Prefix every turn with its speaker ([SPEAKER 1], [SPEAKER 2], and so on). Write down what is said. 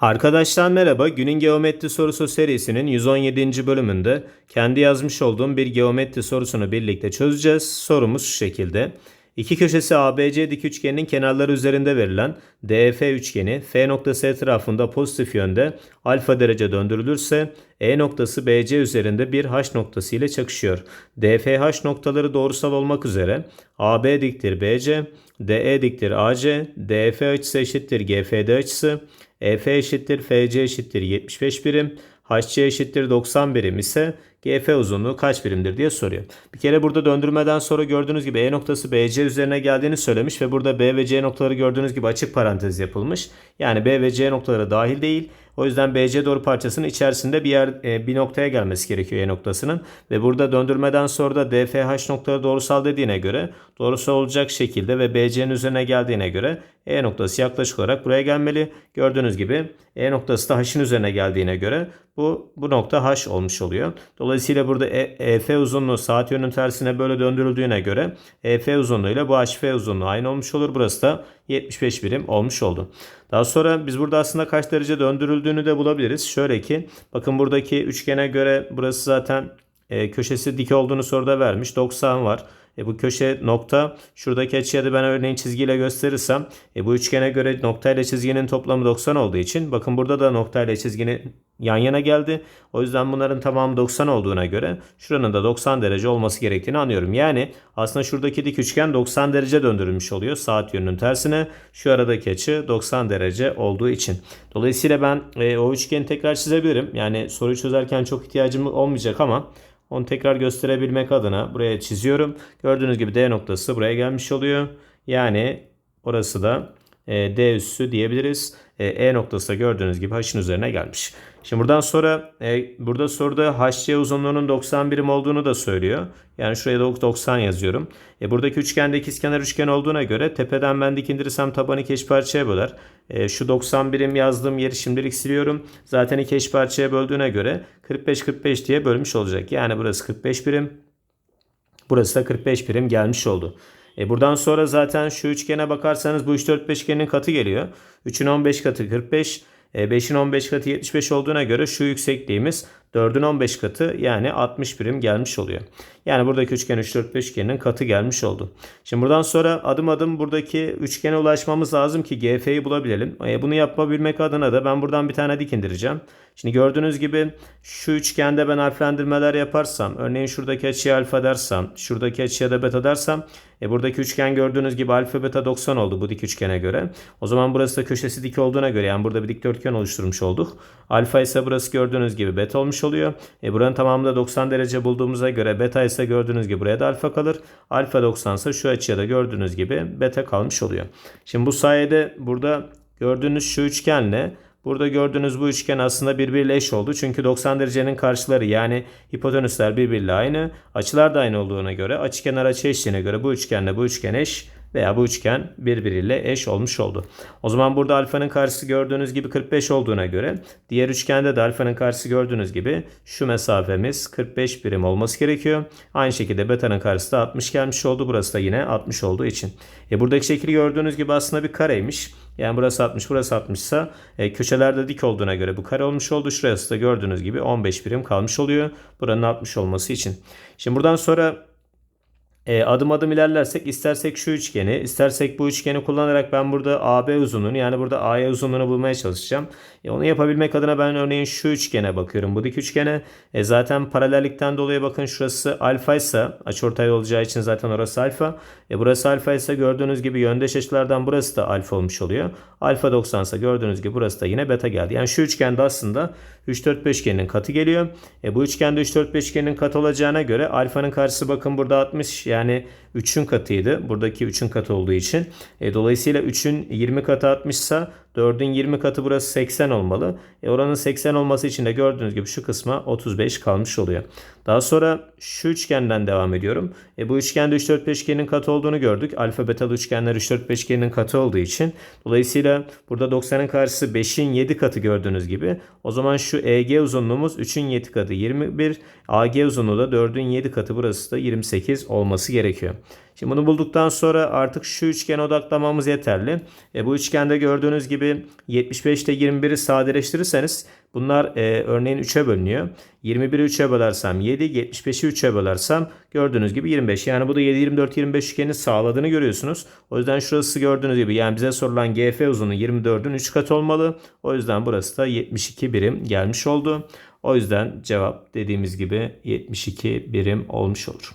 [SPEAKER 1] Arkadaşlar merhaba. Günün geometri sorusu serisinin 117. bölümünde kendi yazmış olduğum bir geometri sorusunu birlikte çözeceğiz. Sorumuz şu şekilde. İki köşesi ABC dik üçgenin kenarları üzerinde verilen DF üçgeni F noktası etrafında pozitif yönde alfa derece döndürülürse E noktası BC üzerinde bir H noktası ile çakışıyor. DFH noktaları doğrusal olmak üzere AB diktir BC, DE diktir AC, DF açısı eşittir GFD açısı, EF eşittir FC eşittir 75 birim, HC eşittir 90 birim ise GF uzunluğu kaç birimdir diye soruyor. Bir kere burada döndürmeden sonra gördüğünüz gibi E noktası BC üzerine geldiğini söylemiş ve burada B ve C noktaları gördüğünüz gibi açık parantez yapılmış. Yani B ve C noktaları dahil değil. O yüzden BC doğru parçasının içerisinde bir yer e, bir noktaya gelmesi gerekiyor E noktasının ve burada döndürmeden sonra da DFH noktaları doğrusal dediğine göre doğrusal olacak şekilde ve BC'nin üzerine geldiğine göre E noktası yaklaşık olarak buraya gelmeli. Gördüğünüz gibi E noktası da H'ın üzerine geldiğine göre bu bu nokta H olmuş oluyor. Dolayısıyla burada e, EF uzunluğu saat yönünün tersine böyle döndürüldüğüne göre EF uzunluğuyla bu HF uzunluğu aynı olmuş olur. Burası da 75 birim olmuş oldu. Daha sonra biz burada aslında kaç derece döndürüldüğünü de bulabiliriz. Şöyle ki bakın buradaki üçgene göre burası zaten e, köşesi dik olduğunu soruda vermiş. 90 var. E, bu köşe nokta şuradaki açıya da ben örneğin çizgiyle gösterirsem e, bu üçgene göre nokta ile çizginin toplamı 90 olduğu için bakın burada da nokta ile çizginin yan yana geldi. O yüzden bunların tamamı 90 olduğuna göre şuranın da 90 derece olması gerektiğini anlıyorum. Yani aslında şuradaki dik üçgen 90 derece döndürülmüş oluyor saat yönünün tersine. Şu aradaki açı 90 derece olduğu için. Dolayısıyla ben e, o üçgeni tekrar çizebilirim. Yani soruyu çözerken çok ihtiyacım olmayacak ama onu tekrar gösterebilmek adına buraya çiziyorum. Gördüğünüz gibi D noktası buraya gelmiş oluyor. Yani orası da e, D üssü diyebiliriz. E, e noktası da gördüğünüz gibi H'ın üzerine gelmiş. Şimdi buradan sonra e, burada soruda HC uzunluğunun 90 birim olduğunu da söylüyor. Yani şuraya da 90 yazıyorum. E, buradaki üçgende ikizkenar üçgen olduğuna göre tepeden ben dik indirirsem tabanı iki eş parçaya böler. E, şu 90 birim yazdığım yeri şimdilik siliyorum. Zaten iki parçaya böldüğüne göre 45-45 diye bölmüş olacak. Yani burası 45 birim. Burası da 45 birim gelmiş oldu. E buradan sonra zaten şu üçgene bakarsanız bu 3 4 5 üçgenin katı geliyor. 3'ün 15 katı 45. 5'in 15 katı 75 olduğuna göre şu yüksekliğimiz 4'ün 15 katı yani 60 birim gelmiş oluyor. Yani buradaki üçgen 3 4 5 üçgenin katı gelmiş oldu. Şimdi buradan sonra adım adım buradaki üçgene ulaşmamız lazım ki GF'yi bulabilelim. E, bunu yapabilmek adına da ben buradan bir tane dik indireceğim. Şimdi gördüğünüz gibi şu üçgende ben harflendirmeler yaparsam örneğin şuradaki açıya alfa dersem şuradaki açıya da beta dersem e, buradaki üçgen gördüğünüz gibi alfa beta 90 oldu bu dik üçgene göre. O zaman burası da köşesi dik olduğuna göre yani burada bir dikdörtgen oluşturmuş olduk. Alfa ise burası gördüğünüz gibi beta olmuş oluyor. E, buranın tamamında 90 derece bulduğumuza göre beta ise gördüğünüz gibi buraya da alfa kalır. Alfa 90 ise şu açıya da gördüğünüz gibi beta kalmış oluyor. Şimdi bu sayede burada gördüğünüz şu üçgenle Burada gördüğünüz bu üçgen aslında birbiriyle eş oldu. Çünkü 90 derecenin karşıları yani hipotenüsler birbiriyle aynı. Açılar da aynı olduğuna göre açıkenar açı eşliğine göre bu üçgenle bu üçgen eş veya bu üçgen birbiriyle eş olmuş oldu. O zaman burada alfanın karşısı gördüğünüz gibi 45 olduğuna göre diğer üçgende de alfanın karşısı gördüğünüz gibi şu mesafemiz 45 birim olması gerekiyor. Aynı şekilde beta'nın karşısı da 60 gelmiş oldu. Burası da yine 60 olduğu için. E buradaki şekli gördüğünüz gibi aslında bir kareymiş. Yani burası 60 burası 60 ise e, köşelerde dik olduğuna göre bu kare olmuş oldu. Şurası da gördüğünüz gibi 15 birim kalmış oluyor. Buranın 60 olması için. Şimdi buradan sonra e, adım adım ilerlersek istersek şu üçgeni istersek bu üçgeni kullanarak ben burada AB uzunluğunu yani burada AE uzunluğunu bulmaya çalışacağım. E, onu yapabilmek adına ben örneğin şu üçgene bakıyorum. Bu dik üçgene e, zaten paralellikten dolayı bakın şurası alfa ise açıortay olacağı için zaten orası alfa. E, burası alfa ise gördüğünüz gibi yöndeş açılardan burası da alfa olmuş oluyor. Alfa 90 ise gördüğünüz gibi burası da yine beta geldi. Yani şu üçgende aslında 3 4 5 üçgeninin katı geliyor. E, bu üçgende 3 4 5 üçgeninin katı olacağına göre alfanın karşısı bakın burada 60 yani 3'ün katıydı. Buradaki 3'ün katı olduğu için. E, dolayısıyla 3'ün 20 katı 60 ise 4'ün 20 katı burası 80 olmalı. E, oranın 80 olması için de gördüğünüz gibi şu kısma 35 kalmış oluyor. Daha sonra şu üçgenden devam ediyorum. E, bu üçgende 3 4 5 üçgenin katı olduğunu gördük. Alfa betalı üçgenler 3 4 5 üçgenin katı olduğu için. Dolayısıyla burada 90'ın karşısı 5'in 7 katı gördüğünüz gibi. O zaman şu EG uzunluğumuz 3'ün 7 katı 21. AG uzunluğu da 4'ün 7 katı burası da 28 olması gerekiyor. Şimdi bunu bulduktan sonra artık şu üçgene odaklamamız yeterli. E, bu üçgende gördüğünüz gibi 75 ile 21'i sadeleştirirseniz bunlar e, örneğin 3'e bölünüyor. 21'i 3'e bölersem 7, 75'i 3'e bölersem gördüğünüz gibi 25. Yani bu da 7, 24, 25 üçgenini sağladığını görüyorsunuz. O yüzden şurası gördüğünüz gibi yani bize sorulan GF uzunluğu 24'ün 3 katı olmalı. O yüzden burası da 72 birim gelmiş oldu. O yüzden cevap dediğimiz gibi 72 birim olmuş olur.